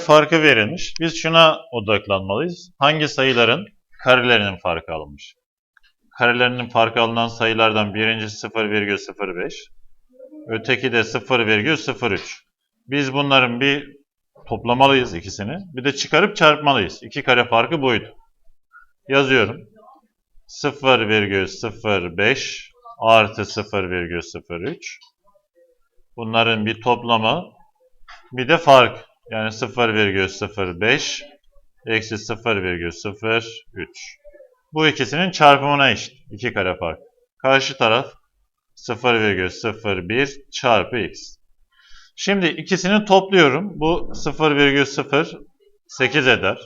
farkı verilmiş. Biz şuna odaklanmalıyız. Hangi sayıların karelerinin farkı alınmış? Karelerinin farkı alınan sayılardan birincisi 0,05. Öteki de 0,03. Biz bunların bir toplamalıyız ikisini. Bir de çıkarıp çarpmalıyız. İki kare farkı buydu. Yazıyorum. 0,05 artı 0,03. Bunların bir toplamı bir de fark. Yani 0,05 eksi 0,03. Bu ikisinin çarpımına eşit. İki kare fark. Karşı taraf 0,01 çarpı x. Şimdi ikisini topluyorum. Bu 0,08 eder.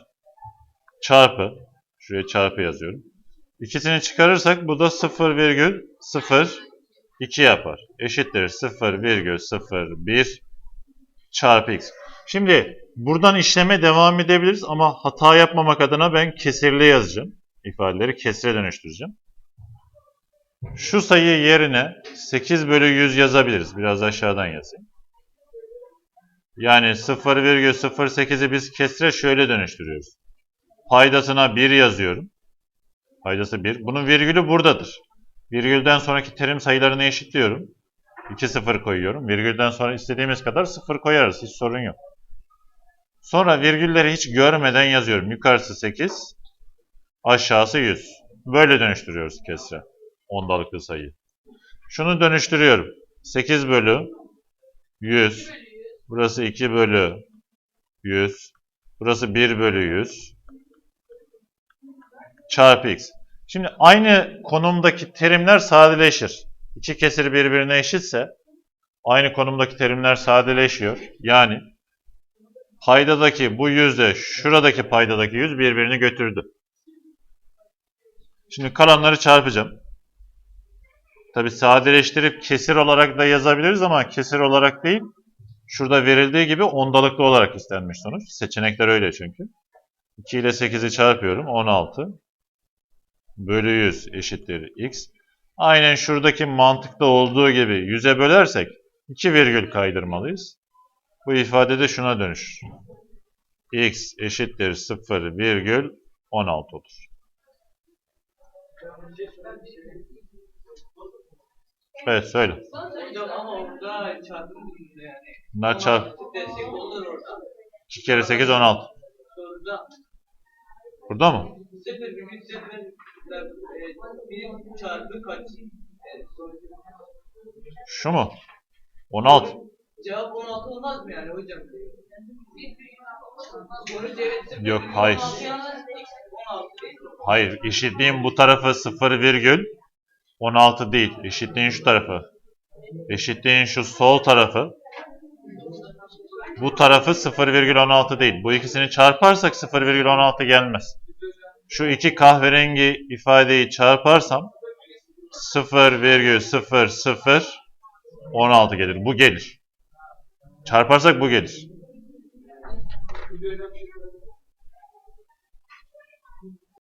Çarpı. Şuraya çarpı yazıyorum. İkisini çıkarırsak bu da 0,02 yapar. Eşittir 0,01 çarpı x. Şimdi buradan işleme devam edebiliriz ama hata yapmamak adına ben kesirli yazacağım. İfadeleri kesire dönüştüreceğim. Şu sayı yerine 8 bölü 100 yazabiliriz. Biraz aşağıdan yazayım. Yani 0,08'i biz kesire şöyle dönüştürüyoruz. Paydasına 1 yazıyorum. Paydası 1. Bunun virgülü buradadır. Virgülden sonraki terim sayılarını eşitliyorum. 2 sıfır koyuyorum. Virgülden sonra istediğimiz kadar sıfır koyarız. Hiç sorun yok. Sonra virgülleri hiç görmeden yazıyorum. Yukarısı 8, aşağısı 100. Böyle dönüştürüyoruz kesre. Ondalıklı sayıyı. Şunu dönüştürüyorum. 8 bölü 100. Burası 2 bölü 100. Burası 1 bölü 100. Çarpı x. Şimdi aynı konumdaki terimler sadeleşir. İki kesir birbirine eşitse aynı konumdaki terimler sadeleşiyor. Yani paydadaki bu yüzde şuradaki paydadaki yüz birbirini götürdü. Şimdi kalanları çarpacağım. Tabi sadeleştirip kesir olarak da yazabiliriz ama kesir olarak değil. Şurada verildiği gibi ondalıklı olarak istenmiş sonuç. Seçenekler öyle çünkü. 2 ile 8'i çarpıyorum. 16 bölü 100 eşittir x. Aynen şuradaki mantıkta olduğu gibi 100'e bölersek 2 virgül kaydırmalıyız. Bu ifade de şuna dönüşür. x eşittir 0 virgül 16 olur. Evet söyle. Hocam ama orada. Bunlar çarp. Destek olur orada. 2 kere 8 16. Soruda Burada mı? 0 virgül 0 bir çarpı kaç? Şu mu? 16. Cevap 16 olmaz mı yani hocam? Sonuç evet 0 Yok, hayır. 16 yalnız 16 değil. Hayır. Eşitliğin bu tarafı 0 virgül 16 değil. Eşitliğin şu tarafı. Eşitliğin şu sol tarafı. Bu tarafı 0,16 değil. Bu ikisini çarparsak 0,16 gelmez. Şu iki kahverengi ifadeyi çarparsam 0,0016 gelir. Bu gelir. Çarparsak bu gelir.